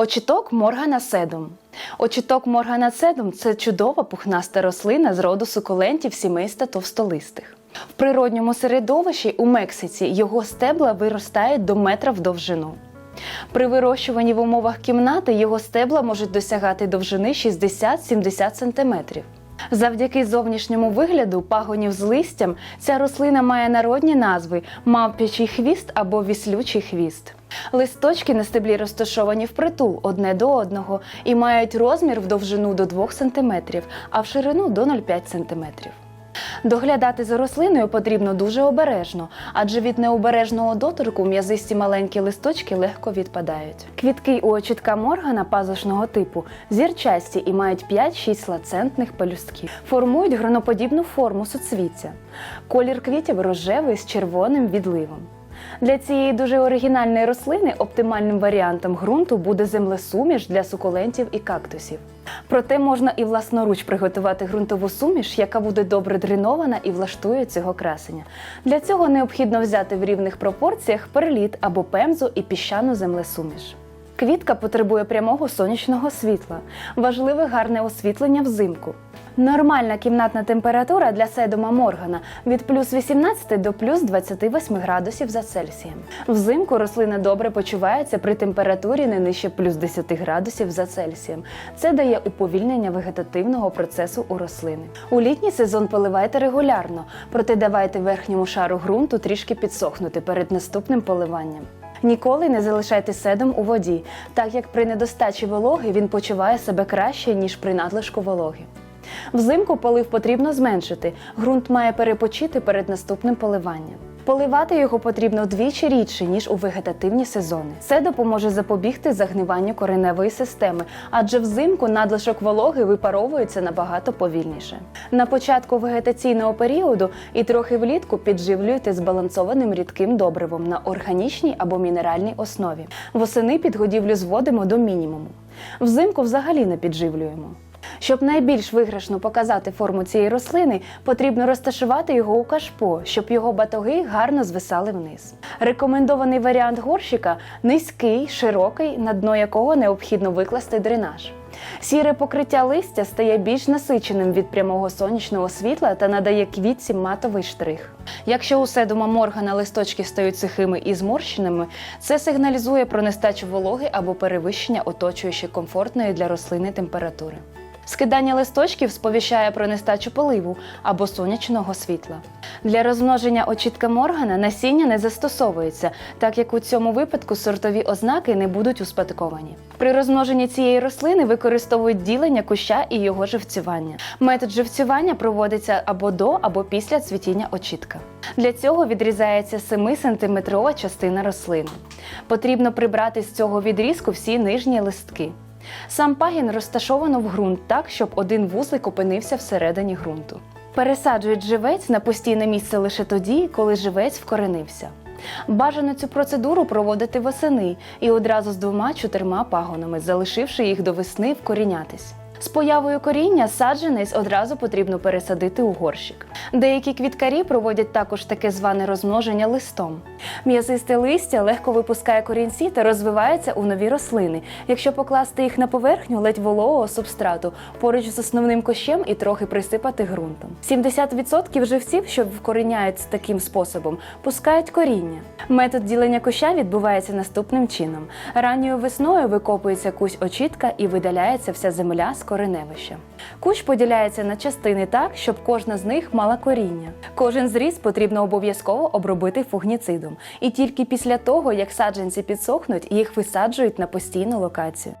Очіток Моргана седум. Очіток Моргана седум це чудова пухнаста рослина з роду сукулентів сімейства товстолистих. В природньому середовищі у Мексиці його стебла виростають до метра в довжину. При вирощуванні в умовах кімнати його стебла можуть досягати довжини 60-70 см. Завдяки зовнішньому вигляду пагонів з листям ця рослина має народні назви мавпячий хвіст або віслючий хвіст. Листочки на стеблі розташовані впритул одне до одного і мають розмір в довжину до 2 см, а в ширину до 0,5 см. Доглядати за рослиною потрібно дуже обережно, адже від необережного доторку м'язисті маленькі листочки легко відпадають. Квітки у очітка моргана пазушного типу зірчасті і мають 5-6 лацентних пелюстків. Формують граноподібну форму суцвіття. Колір квітів рожевий з червоним відливом. Для цієї дуже оригінальної рослини оптимальним варіантом ґрунту буде землесуміш для сукулентів і кактусів. Проте можна і власноруч приготувати ґрунтову суміш, яка буде добре дренована і влаштує цього красення. Для цього необхідно взяти в рівних пропорціях перліт або пемзу і піщану землесуміш. Квітка потребує прямого сонячного світла. Важливе гарне освітлення взимку. Нормальна кімнатна температура для седума моргана від плюс 18 до плюс 28 градусів за Цельсієм. Взимку рослина добре почувається при температурі не нижче плюс 10 градусів за Цельсієм. Це дає уповільнення вегетативного процесу у рослини. У літній сезон поливайте регулярно, проте давайте верхньому шару ґрунту трішки підсохнути перед наступним поливанням. Ніколи не залишайте седум у воді, так як при недостачі вологи він почуває себе краще, ніж при надлишку вологи. Взимку полив потрібно зменшити. Ґрунт має перепочити перед наступним поливанням. Поливати його потрібно вдвічі рідше, ніж у вегетативні сезони. Це допоможе запобігти загниванню кореневої системи, адже взимку надлишок вологи випаровується набагато повільніше. На початку вегетаційного періоду і трохи влітку підживлюйте збалансованим рідким добривом на органічній або мінеральній основі. Восени підгодівлю зводимо до мінімуму. Взимку взагалі не підживлюємо. Щоб найбільш виграшно показати форму цієї рослини, потрібно розташувати його у кашпо, щоб його батоги гарно звисали вниз. Рекомендований варіант горщика низький, широкий, на дно якого необхідно викласти дренаж. Сіре покриття листя стає більш насиченим від прямого сонячного світла та надає квітці матовий штрих. Якщо у седума моргана листочки стають сухими і зморщеними, це сигналізує про нестачу вологи або перевищення оточуючої комфортної для рослини температури. Скидання листочків сповіщає про нестачу поливу або сонячного світла. Для розмноження очітка моргана насіння не застосовується, так як у цьому випадку сортові ознаки не будуть успадковані. При розмноженні цієї рослини використовують ділення куща і його живцювання. Метод живцювання проводиться або до, або після цвітіння очітка. Для цього відрізається 7-сантиметрова частина рослини. Потрібно прибрати з цього відрізку всі нижні листки. Сам пагін розташовано в ґрунт так, щоб один вузлик опинився всередині ґрунту. Пересаджують живець на постійне місце лише тоді, коли живець вкоренився. Бажано цю процедуру проводити восени і одразу з двома-чотирма пагонами, залишивши їх до весни вкорінятись. З появою коріння саджанець одразу потрібно пересадити у горщик. Деякі квіткарі проводять також таке зване розмноження листом. М'язисте листя легко випускає корінці та розвивається у нові рослини, якщо покласти їх на поверхню ледь вологого субстрату поруч з основним кощем і трохи присипати ґрунтом. 70% живців, що вкоріняють таким способом, пускають коріння. Метод ділення коща відбувається наступним чином: ранньою весною викопується кусь очітка і видаляється вся земля з кореневища. Кущ поділяється на частини так, щоб кожна з них мала коріння. Кожен зріз потрібно обов'язково обробити фугніцидом, і тільки після того, як саджанці підсохнуть, їх висаджують на постійну локацію.